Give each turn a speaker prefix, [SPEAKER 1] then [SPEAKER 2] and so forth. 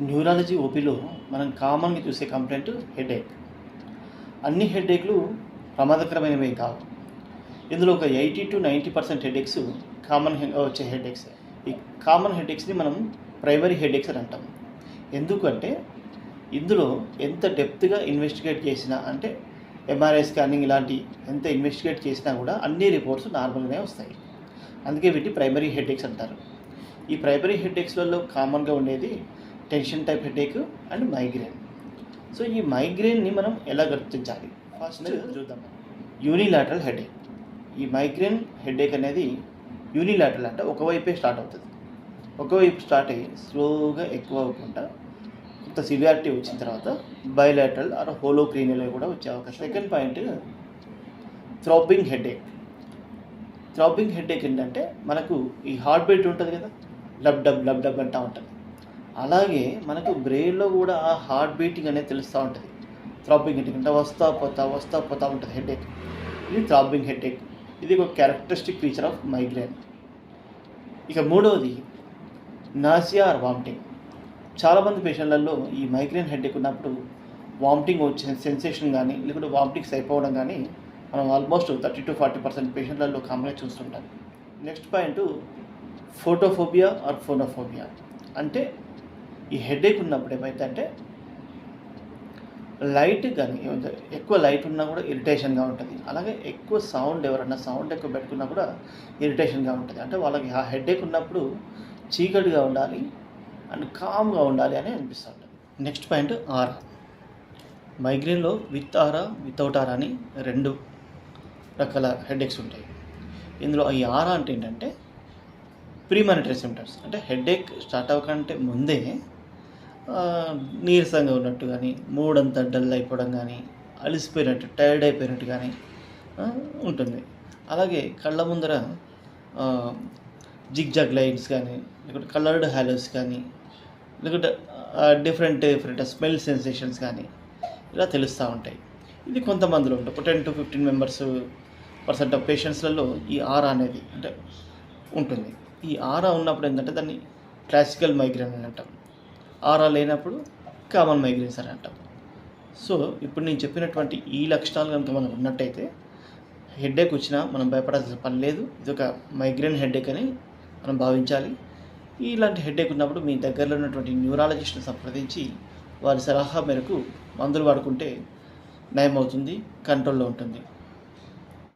[SPEAKER 1] Neurology ఓపీలో మనం కామన్గా చూసే కంప్లైంట్ హెడేక్. అన్ని హెడేక్లు ప్రమాదకరమైనవి కావు. ఇందులో ఒక eighty to ninety percent headaches common వచ్చే హెడేక్స్. ఈ కామన్ హెడేక్స్ని మనం ప్రైమరీ హెడేక్స్ అని అంటాం. ఎందుకంటే ఇందులో ఎంత డెప్త్గా ఇన్వెస్టిగేట్ చేసినా అంటే ఎంఆర్ఐ స్కానింగ్ ఇలాంటి ఎంత ఇన్వెస్టిగేట్ చేసినా కూడా అన్ని రిపోర్ట్స్ నార్మల్గానే వస్తాయి. అందుకే వీటి ప్రైమరీ హెడేక్స్ అంటారు. ఈ ప్రైమరీ హెడేక్స్లలో కామన్గా ఉండేది tension type headache and migraine so ఈ మైగ్రేన్ని మనం ఎలా గుర్తించాలి? ఫస్ట్ చూద్దాం. యూనిలాటరల్ హెడేక్ ఈ మైగ్రేన్ హెడేక్ అనేది యూనిలాటరల్ అంటే ఒకవైపే స్టార్ట్ అవుతుంది. ఒకవైపు స్టార్ట్ అయ్యి స్లోగా ఎక్కువ అవ్వకుండా కొంత సివియారిటీ వచ్చిన తర్వాత బయలాటరల్ ఆర్ హోలోక్రీనియల్ కూడా వచ్చే అవకాశం. Second point throbbing headache throbbing headache ఏంటంటే మనకు ఈ హార్ట్ బీట్ ఉంటుంది కదా? లబ్ డబ్ లబ్ డబ్ అంటూ ఉంటుంది. అలాగే మనకు బ్రెయిన్లో కూడా ఆ హార్ట్ బీటింగ్ అనేది తెలుస్తూ ఉంటుంది. థ్రాబింగ్ హెడేక్ అంటే వస్తా పోతా వస్తా పోతా ఉంటుంది హెడేక్ ఇది థ్రాబింగ్ హెడేక్ ఇది ఒక క్యారెక్టరిస్టిక్ ఫీచర్ ఆఫ్ మైగ్రేన్ ఇక మూడవది నాసియా ఆర్ వామిటింగ్ చాలామంది పేషెంట్లలో ఈ మైగ్రేన్ హెడేక్ ఉన్నప్పుడు వామిటింగ్ వచ్చిన సెన్సేషన్ కానీ లేకుంటే వామిటింగ్స్ అయిపోవడం కానీ మనం almost thirty to forty percent పేషెంట్లలో కామన్గా చూస్తుంటాం. Next point photophobia or phonophobia అంటే ఈ హెడేక్ ఉన్నప్పుడు ఏమైందంటే లైట్ కానీ ఎక్కువ లైట్ ఉన్నా కూడా ఇరిటేషన్గా ఉంటుంది. అలాగే ఎక్కువ సౌండ్ ఎవరన్నా సౌండ్ ఎక్కువ పెట్టుకున్నా కూడా ఇరిటేషన్గా ఉంటుంది. అంటే వాళ్ళకి ఆ హెడేక్ ఉన్నప్పుడు చీకటిగా ఉండాలి అండ్ కామ్గా ఉండాలి అని అనిపిస్తుంది నెక్స్ట్ పాయింట్ ఆరా మైగ్రేన్లో విత్ ఆరా వితౌట్ ఆరా అని రెండు రకాల హెడేక్స్ ఉంటాయి. ఇందులో ఈ ఆరా అంటే ఏంటంటే ప్రీమానిటరీ సిమ్టమ్స్ అంటే హెడేక్ స్టార్ట్ అవ్వకంటే ముందే నీరసంగా ఉన్నట్టు కానీ మూడంతా డల్ అయిపోవడం కానీ అలసిపోయినట్టు టైర్డ్ అయిపోయినట్టు కానీ ఉంటుంది. అలాగే కళ్ళ ముందర జిగ్ జాగ్ లైన్స్ కానీ లేకుంటే కలర్డ్ హ్యాలోస్ కానీ లేకుంటే డిఫరెంట్ డిఫరెంట్ స్మెల్ సెన్సేషన్స్ కానీ ఇలా తెలుస్తూ ఉంటాయి. ఇది కొంతమందిలో ఉంటుంది ఒక ten to fifteen members percent of పేషెంట్స్లలో ఈ ఆరా అనేది అంటే ఉంటుంది. ఈ ఆరా ఉన్నప్పుడు ఏంటంటే దాన్ని క్లాసికల్ మైగ్రేన్ అని అంటాం. ఆర్ఆర్ లేనప్పుడు కామన్ మైగ్రేన్స్ అని అంటాం సో ఇప్పుడు నేను చెప్పినటువంటి ఈ లక్షణాలు కనుక మనకు ఉన్నట్టయితే హెడేక్ వచ్చినా మనం భయపడాల్సిన పని లేదు. ఇది ఒక మైగ్రేన్ హెడేక్ అని మనం భావించాలి. ఇలాంటి హెడేక్ ఉన్నప్పుడు మీ దగ్గరలో ఉన్నటువంటి న్యూరాలజిస్ట్ని సంప్రదించి వారి సలహా మేరకు మందులు వాడుకుంటే నయమవుతుంది కంట్రోల్లో ఉంటుంది.